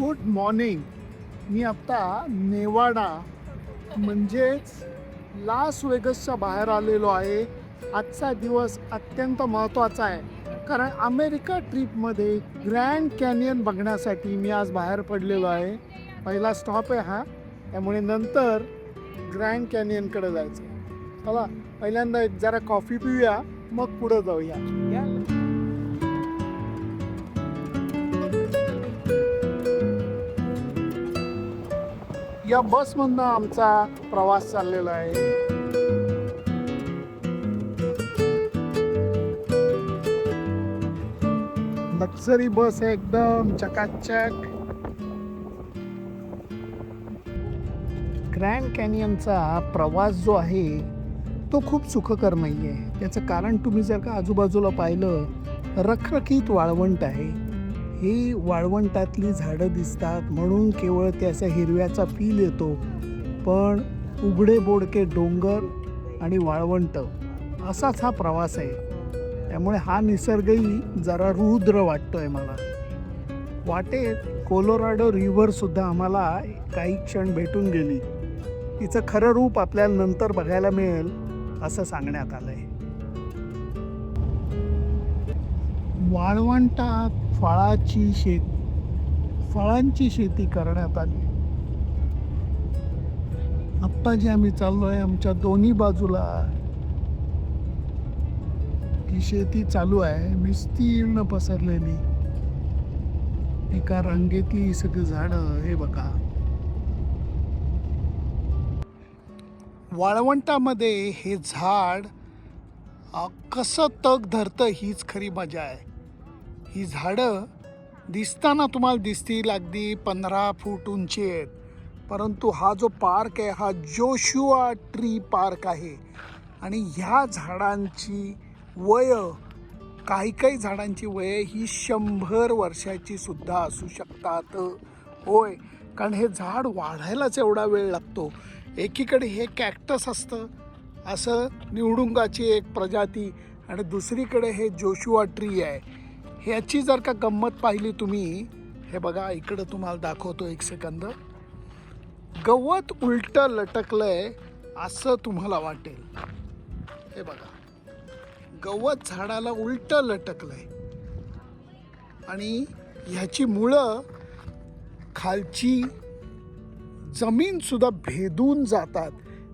Good morning. मी आत्ता Nevada म्हणजेच लास वेगसच्या बाहेर आलेलो आहे. आजचा दिवस अत्यंत महत्त्वाचा आहे. कारण अमेरिका ट्रिपमध्ये ग्रँड कॅनियन बघण्यासाठी मी आज बाहेर पडलेलो आहे. पहिला स्टॉप आहे हा. त्यामुळे नंतर ग्रँड कॅनियनकडे जायचं चला पहिल्यांदा एक जरा कॉफी पिऊया मग पुढं जाऊया. या बसमधनं आमचा प्रवास चाललेला आहे. लक्झरी बस आहे एकदम चकाचक. ग्रँड कॅनियनचा प्रवास जो आहे तो खूप सुखकर नाही आहे. त्याचं कारण तुम्ही जर का आजूबाजूला पाहिलं रखरखीत वाळवंट आहे. ही वाळवंटातली झाडं दिसतात म्हणून केवळ त्याचा हिरव्याचा फील येतो. पण उघडे बोडके डोंगर आणि वाळवंट असाच हा प्रवास आहे. त्यामुळे हा निसर्गही जरा रुद्र वाटतो आहे मला. वाटेत कोलोराडो रिव्हरसुद्धा आम्हाला काही क्षण भेटून गेली. तिचं खरं रूप आपल्याला नंतर बघायला मिळेल असं सांगण्यात आलं आहे वाळवंटात फळाची शेत फळांची शेती करण्यात आली. आत्ता जे आम्ही चाललो आहे आमच्या दोन्ही बाजूला ही शेती चालू आहे. विस्तीर्ण पसरलेली. एका रांगेतली सगळी झाडं हे बघा. वाळवंटामध्ये हे झाड कसं तग धरतं हीच खरी मजा आहे. ही झाडं दिसताना तुम्हाला दिसतील अगदी पंधरा फूट उंची आहेत. परंतु हा जो पार्क आहे हा जोशुआ ट्री पार्क आहे. आणि ह्या झाडांची वय काही काही झाडांची वय ही शंभर वर्षाची सुद्धा असू शकतात. होय कारण हे झाड वाढायलाच एवढा वेळ लागतो. एकीकडे हे कॅक्टस असतं असं निवडुंगाची एक प्रजाती आणि दुसरीकडे हे जोशुआ ट्री आहे. ह्याची जर का गंमत पाहिली तुम्ही हे बघा इकडं तुम्हाला दाखवतो एक सेकंद. गवत उलटं लटकलंय असं तुम्हाला वाटेल. हे बघा. गवत झाडाला उलटं लटकलंय. आणि ह्याची मुळं खालची जमीनसुद्धा भेदून जातात.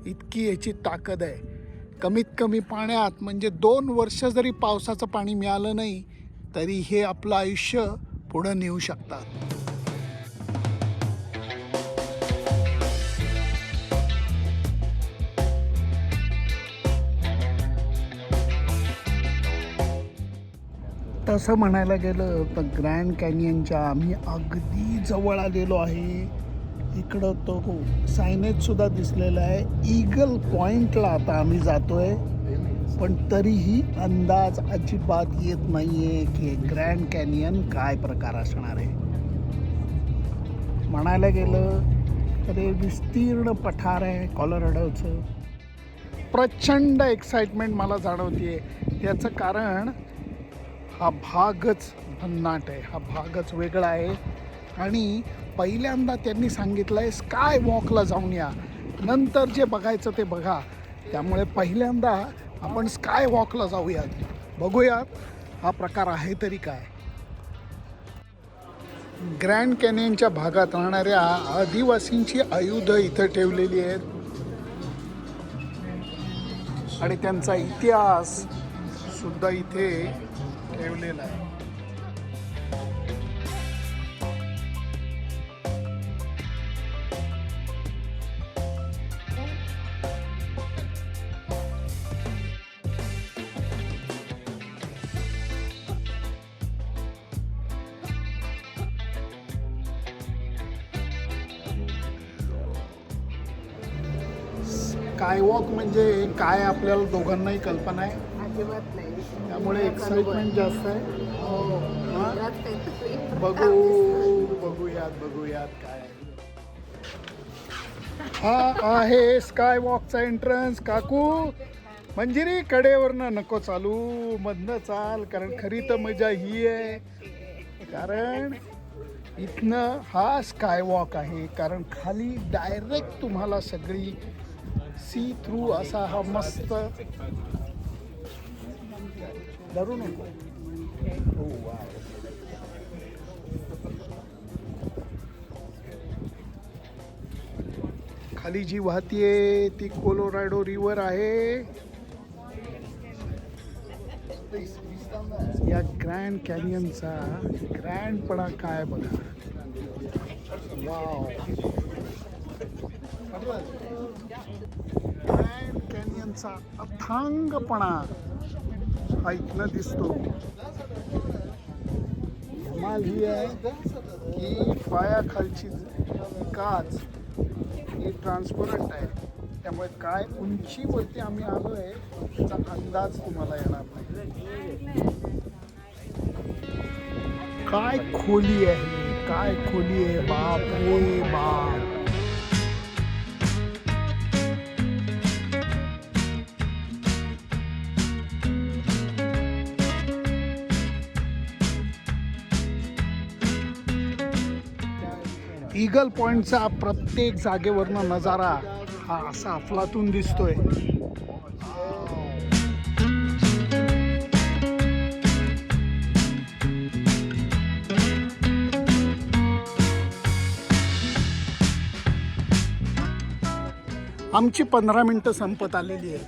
इतकी याची ताकद आहे. कमीत कमी पाण्यात म्हणजे दोन वर्ष जरी पावसाचं पाणी मिळालं नाही तरी हे आपलं आयुष्य पुढं नेऊ शकतात. तसं म्हणायला गेलं तर ग्रँड कॅनियनच्या आम्ही अगदी जवळ आलेलो आहे. इकडं तो सायनेजसुद्धा दिसलेला आहे. ईगल पॉईंटला आता आम्ही जातोय. पण तरीही अंदाज अजिबात येत नाही आहे की ग्रँड कॅनियन काय प्रकार असणार आहे. म्हणायला गेलं तर हे विस्तीर्ण पठार आहे कॉलोराडोचं. प्रचंड एक्साइटमेंट मला जाणवते त्याचं कारण हा भागच भन्नाट आहे. हा भागच वेगळा आहे. आणि पहिल्यांदा त्यांनी सांगितलं आहे स्काय वॉकला जाऊन या. नंतर जे बघायचं ते बघा. त्यामुळे पहिल्यांदा आपण स्काय वॉकला जाऊयात बघूयात हा प्रकार आहे तरी काय. ग्रँड कॅनियनच्या भागात राहणाऱ्या आदिवासींची आयुधं इथं ठेवलेली आहेत. आणि त्यांचा इतिहास सुद्धा इथे ठेवलेला आहे. स्कायवॉक म्हणजे काय आपल्याला दोघांनाही कल्पना आहे. अजिबात नाही. त्यामुळे एक्साइटमेंट जास्त आहे. हो. हा? काहीतरी. बघू बघूयात बघूयात काय. हा आहे स्काय वॉकचा एंट्रन्स काकू. मंजिरी कडेवरनं नको चालू मधनं चाल कारण खरी तर मजा ही आहे. कारण इथनं हा स्कायवॉक आहे कारण खाली डायरेक्ट तुम्हाला सगळी सी थ्रू असा हा मस्त धरू नको हो वा खाली जी वाहतीये ती कोलोराडो रिव्हर आहे. या ग्रँड कॅनियनचा ग्रँडपणा काय बघा. वाव. ग्रँड त्यांचा अथांगपणा ऐकणं दिसतो. धमाल ही आहे की पायाखालची काच ही ट्रान्सपरंट आहे. त्यामुळे काय उंचीवरती आम्ही आलो आहे त्याचा अंदाज तुम्हाला येणार नाही. काय खोली आहे काय खोली आहे? बाप रे बाप. ईगल पॉईंटचा प्रत्येक जागेवरनं नजारा हा असा अफलातून दिसतोय. आमची पंधरा मिनटं संपत आलेली आहे.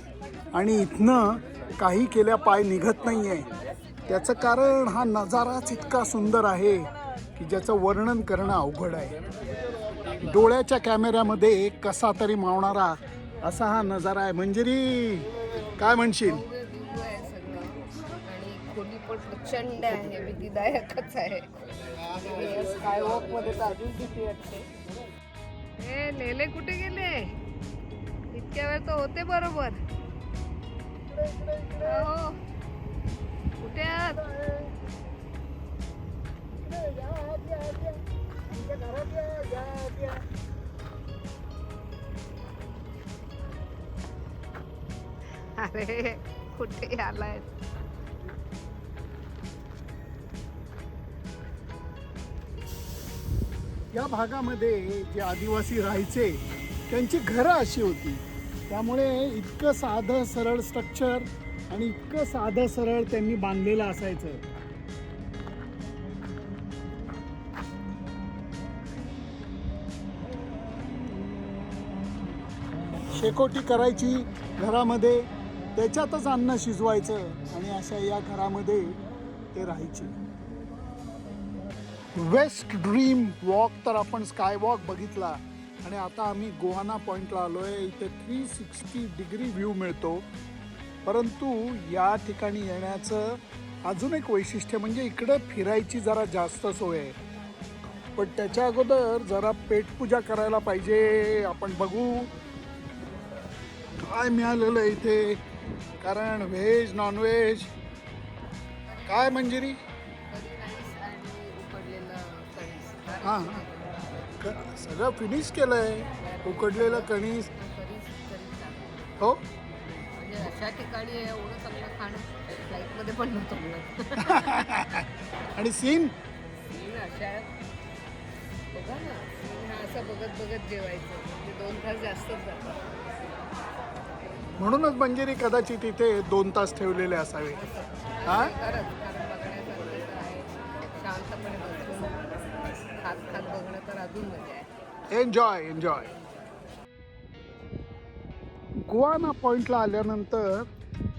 आणि इथनं काही केल्या पाय निघत नाही आहे त्याचं कारण हा नजाराच इतका सुंदर आहे. की ज्याचं वर्णन करणं अवघड आहे. डोळ्याच्या कॅमेऱ्यामध्ये कसा तरी मावणारा असा हा नजारा आहे. मंजिरी काय म्हणशील? प्रचंड आहे भीतीदायकच आहे. स्कायवॉकमध्ये तर अजून भीती वाटते. ए लेले कुठे गेले? इतक्या वेळ तर होते बरोबर. हो. कुठे आहात? अरे कुठे आलाय? या भागामध्ये जे आदिवासी राहायचे त्यांची घरं अशी होती. त्यामुळे इतकं साधं सरळ स्ट्रक्चर आणि इतकं साधं सरळ त्यांनी बांधलेलं असायचं. एकोटी करायची घरामध्ये त्याच्यातच अन्न शिजवायचं आणि अशा या घरामध्ये ते राहायचे. वेस्ट ड्रीम वॉक तर आपण स्काय वॉक बघितला. आणि आता आम्ही गोहाना पॉईंटला आलो आहे इथे थ्री सिक्स्टी डिग्री व्ह्यू मिळतो. परंतु या ठिकाणी येण्याचं अजून एक वैशिष्ट्य म्हणजे इकडं फिरायची जरा जास्त सोय आहे. पण त्याच्या अगोदर जरा पेटपूजा करायला पाहिजे. आपण बघू. काय मिळालेलं इथे? कारण व्हेज नॉनव्हेज काय मंजिरी? उकडलेलं कणीस हां. क- सगळं फिनिश केलं आहे उकडलेलं कणीस. कणीस हो? म्हणजे अशा ठिकाणी एवढं चांगलं खाणं फ्लाईटमध्ये पण नव्हतं आणि सीन? सीन अशा बघा ना सीन हा असं बघत बघत जेवायचं. म्हणजे दोन तास जास्तच जातात. म्हणूनच मंजिरी कदाचित इथे दोन तास ठेवलेले असावे. हा? एन्जॉय एन्जॉय गोवाना पॉईंटला आल्यानंतर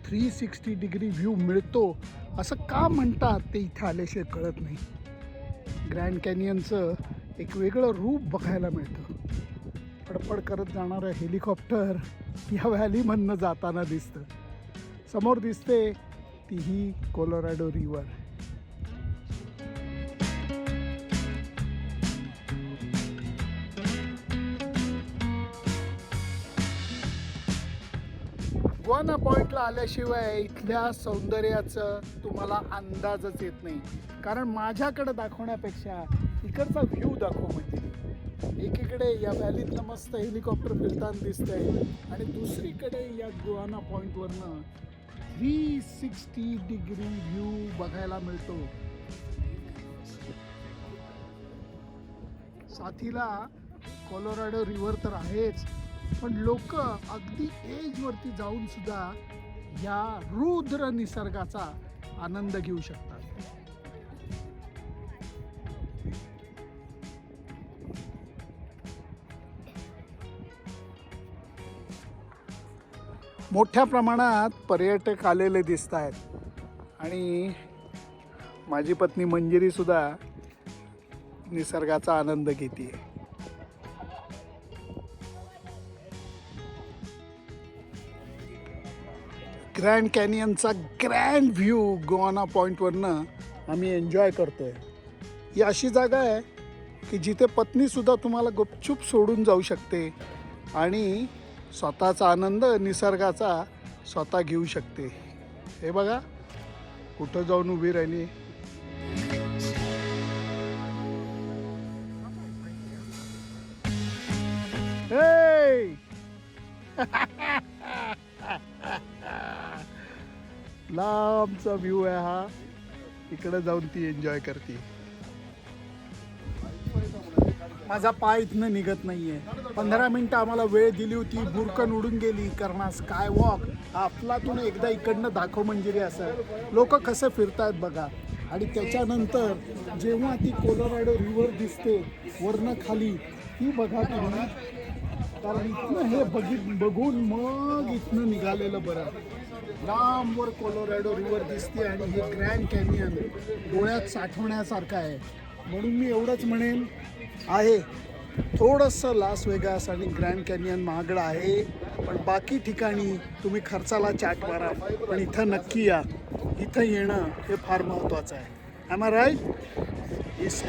थ्री सिक्स्टी डिग्री व्ह्यू मिळतो. असं का म्हणतात ते इथे आल्याशिवाय कळत नाही. ग्रँड कॅनियनचं एक वेगळं रूप बघायला मिळतं. फडफड करत जाणारं हेलिकॉप्टर या व्हॅलीमधनं जाताना दिसतं. समोर दिसते ती ही कोलोरॅडो रिव्हर गोवाना पॉईंटला आल्याशिवाय इथल्या सौंदर्याचं तुम्हाला अंदाजच येत नाही. कारण माझ्याकडे दाखवण्यापेक्षा इकडचा व्ह्यू दाखव म्हणजे. एकीकडे या व्हॅलीतनं मस्त हेलिकॉप्टर फिरताना दिसतंय. आणि दुसरीकडे या गुआना पॉईंटवरनं थ्री सिक्स्टी डिग्री व्ह्यू बघायला मिळतो. साथीला कॉलोराडो रिव्हर तर आहेच पण लोक अगदी एजवरती जाऊन सुद्धा या रुद्र निसर्गाचा आनंद घेऊ शकतात. मोठ्या प्रमाणात पर्यटक आलेले दिसत आहेत. आणि माझी पत्नी मंजिरीसुद्धा निसर्गाचा आनंद घेते ग्रँड कॅनियनचा ग्रँड व्ह्यू गोवाना पॉईंटवरनं आम्ही एन्जॉय करतोय. ही अशी जागा आहे की जिथे पत्नीसुद्धा तुम्हाला गुपचूप सोडून जाऊ शकते आणि स्वतःचा आनंद निसर्गाचा स्वतः घेऊ शकते. हे बघा कुठं जाऊन उभी राहिली? लांबचा व्ह्यू आहे हा. इकडं जाऊन ती एन्जॉय करते. माझा पाय इथनं निघत नाहीये. पंधरा मिनिटं आम्हाला वेळ दिली होती बुरकन उडून गेली करणार स्काय वॉक आपलातून एकदा इकडनं दाखव मंजिरी असं. लोक कसं फिरतायत बघा. आणि त्याच्यानंतर जेव्हा ती कोलोराडो रिव्हर दिसते वरनं खाली ती बघा तुम्ही. कारण इथनं हे बघित बघून मग इथनं निघालेलं बरं. लांबवर कोलोरॅडो रिव्हर दिसते आणि हे ग्रँड कॅनियन डोळ्यात साठवण्यासारखं आहे. म्हणून मी एवढंच म्हणेन आहे. थोडंसं लास वेगास आणि ग्रँड कॅनियन महागडं आहे. पण बाकी ठिकाणी तुम्ही खर्चाला चाट मारा. पण इथं नक्की या. इथं येणं हे फार महत्त्वाचं आहे. I right yes